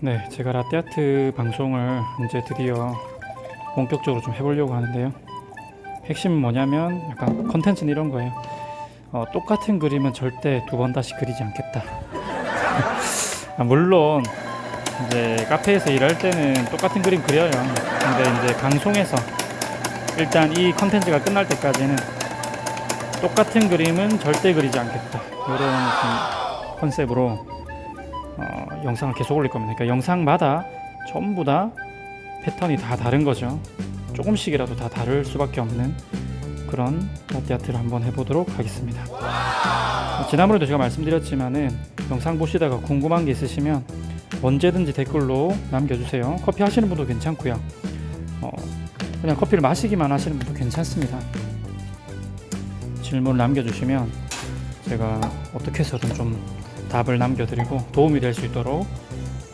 네, 제가 라떼아트 방송을 이제 드디어 본격적으로 좀 해보려고 하는데요. 핵심은 뭐냐면 약간 컨텐츠는 이런 거예요. 어, 똑같은 그림은 절대 두 번 다시 그리지 않겠다. 아, 물론 이제 카페에서 일할 때는 똑같은 그림 그려요. 근데 이제 방송에서 일단 이 컨텐츠가 끝날 때까지는 똑같은 그림은 절대 그리지 않겠다. 이런 좀 컨셉으로 어, 영상을 계속 올릴 겁니다. 그러니까 영상마다 전부 다 패턴이 다 다른 거죠. 조금씩이라도 다 다를 수밖에 없는 그런 라떼아트를 한번 해보도록 하겠습니다. 어, 지난번에도 제가 말씀드렸지만은 영상 보시다가 궁금한 게 있으시면 언제든지 댓글로 남겨주세요. 커피 하시는 분도 괜찮고요. 어, 그냥 커피를 마시기만 하시는 분도 괜찮습니다. 질문 남겨주시면 제가 어떻게 해서든 좀 답을 남겨드리고 도움이 될 수 있도록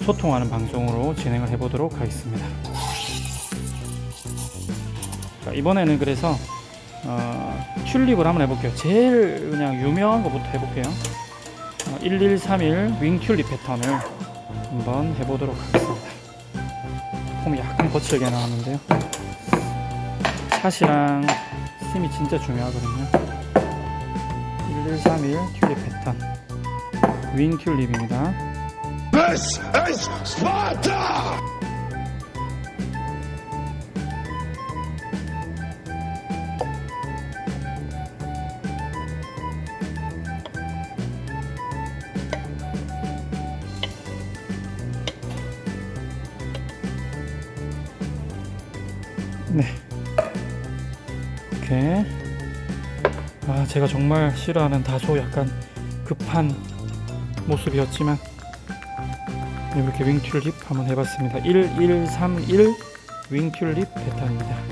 소통하는 방송으로 진행을 해보도록 하겠습니다. 자, 이번에는 그래서 어, 튤립을 한번 해볼게요. 제일 그냥 유명한 것부터 해볼게요. 어, 1131 윙 튤립 패턴을 한번 해보도록 하겠습니다. 폼이 약간 거칠게 나왔는데요. 샷이랑 스팀이 진짜 중요하거든요. 1131 튤립 패턴 윙 튤립입니다. This is Sparta! 네. 이렇게. 아, 제가 정말 싫어하는 다소 약간 급한 모습이었지만 이렇게 윙 튤립 한번 해봤습니다. 1131 윙 튤립 패턴입니다.